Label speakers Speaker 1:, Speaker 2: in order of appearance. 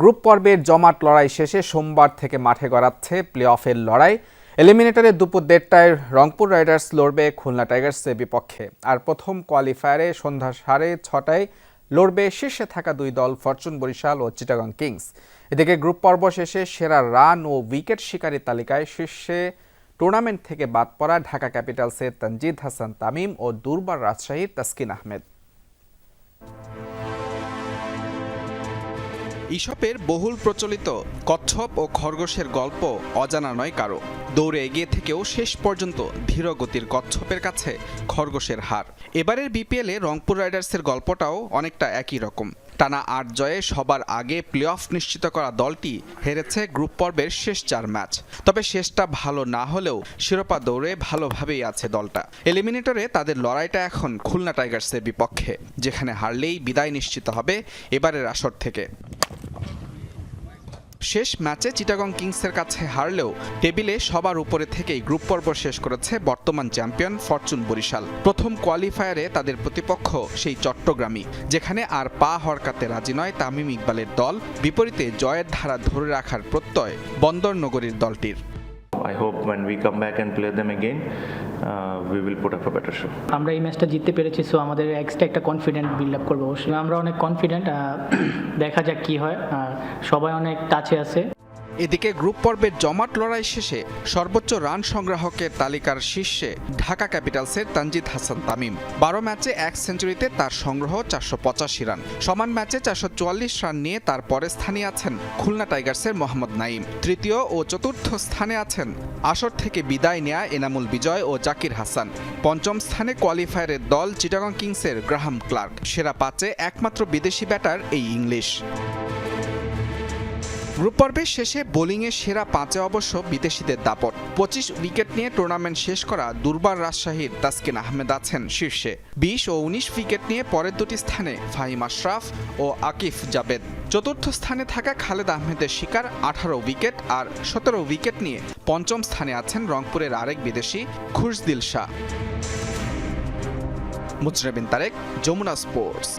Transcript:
Speaker 1: Group পর্বের জমাট লড়াই শেষে সোমবার থেকে মাঠে গড়াচ্ছে প্লে অফের লড়াই। এলিমিনেটরে দুপুর দেড়টায় রংপুর রাইডার্স লড়বে খুলনা টাইগার্সের বিপক্ষে। আর প্রথম কোয়ালিফায়ারে সন্ধ্যা সাড়ে ছটায় লড়বে শীর্ষে থাকা দুই দল ফরচুন, বরিশাল ও চিটাগং কিংস। এদিকে গ্রুপ পর্ব শেষে সেরা রান ও উইকেট শিকারী তালিকায় শীর্ষে টুর্নামেন্ট থেকে বাদ পড়া ঢাকা ক্যাপিটালসের তানজিদ হাসান তামিম ও দুর্বার রাজশাহীর তাসকিন আহমেদ।
Speaker 2: ইসপের বহুল প্রচলিত কচ্ছপ ও খরগোশের গল্প অজানা নয় কারও। দৌড়ে এগিয়ে থেকেও শেষ পর্যন্ত ধীরগতির কচ্ছপের কাছে খরগোশের হার এবারের বিপিএলে রংপুর রাইডার্সের গল্পটাও অনেকটা একই রকম। টানা আট জয়ে সবার আগে প্লে অফ নিশ্চিত করা দলটি হেরেছে গ্রুপ পর্বের শেষ চার ম্যাচ। তবে শেষটা ভালো না হলেও শিরোপা দৌড়ে ভালোভাবেই আছে দলটা। এলিমিনেটরে তাদের লড়াইটা এখন খুলনা টাইগার্সের বিপক্ষে, যেখানে হারলেই বিদায় নিশ্চিত হবে এবারের আসর থেকে। শেষ ম্যাচে চিটাগং কিংসের কাছে হারলেও টেবিলে সবার উপরে থেকেই গ্রুপ পর্ব শেষ করেছে বর্তমান চ্যাম্পিয়ন ফরচুন বরিশাল। প্রথম কোয়ালিফায়ারে তাদের প্রতিপক্ষ সেই চট্টগ্রামই, যেখানে আর পা হরকাতে রাজি নয় তামিম ইকবালের দল। বিপরীতে জয়ের ধারা ধরে রাখার প্রত্যয় বন্দর নগরীর দলটির।
Speaker 3: I hope when we come back and play them again, uh, we will put up a better show.
Speaker 4: আমরা এই ম্যাচটা জিততে পেরেছি সো আমাদের এক্সট্রা একটা কনফিডেন্ট বিল্ড আপ করব অবশ্যই। আমরা অনেক কনফিডেন্ট দেখা যাক কি হয়। সবাই অনেক কাছে আছে।
Speaker 2: এদিকে গ্রুপ পর্বের জমাট লড়াই শেষে সর্বোচ্চ রান সংগ্রাহকের তালিকার শীর্ষে ঢাকা ক্যাপিটালসের তানজিদ হাসান তামিম। বারো ম্যাচে এক সেঞ্চুরিতে তার সংগ্রহ চারশো পঁচাশি রান। সমান ম্যাচে চারশো চুয়াল্লিশ রান নিয়ে তার পরে স্থানে আছেন খুলনা টাইগার্সের মোহাম্মদ নাইম তৃতীয় ও চতুর্থ স্থানে আছেন আসর থেকে বিদায় নেয়া এনামুল বিজয় ও জাকির হাসান। পঞ্চম স্থানে কোয়ালিফায়ারের দল চিটাগং কিংসের গ্রাহাম ক্লার্ক। সেরা পাঁচে একমাত্র বিদেশি ব্যাটার এই ইংলিশ। গ্রুপ পর্বের শেষে বোলিংয়ে সেরা পাঁচে অবশ্য বিদেশিদের দাপট। পঁচিশ উইকেট নিয়ে টুর্নামেন্ট শেষ করা দুর্বার রাজশাহীর তাসকিন আহমেদ আছেন শীর্ষে। বিশ ও উনিশ উইকেট নিয়ে পরের দুটি স্থানে ফাহিম আশরাফ ও আকিফ জাবেদ। চতুর্থ স্থানে থাকা খালেদ আহমেদের শিকার আঠারো উইকেট আর সতেরো উইকেট নিয়ে পঞ্চম স্থানে আছেন রংপুরের আরেক বিদেশি খুশদিল শাহ। মুজরেবিন তারেক, যমুনা স্পোর্টস।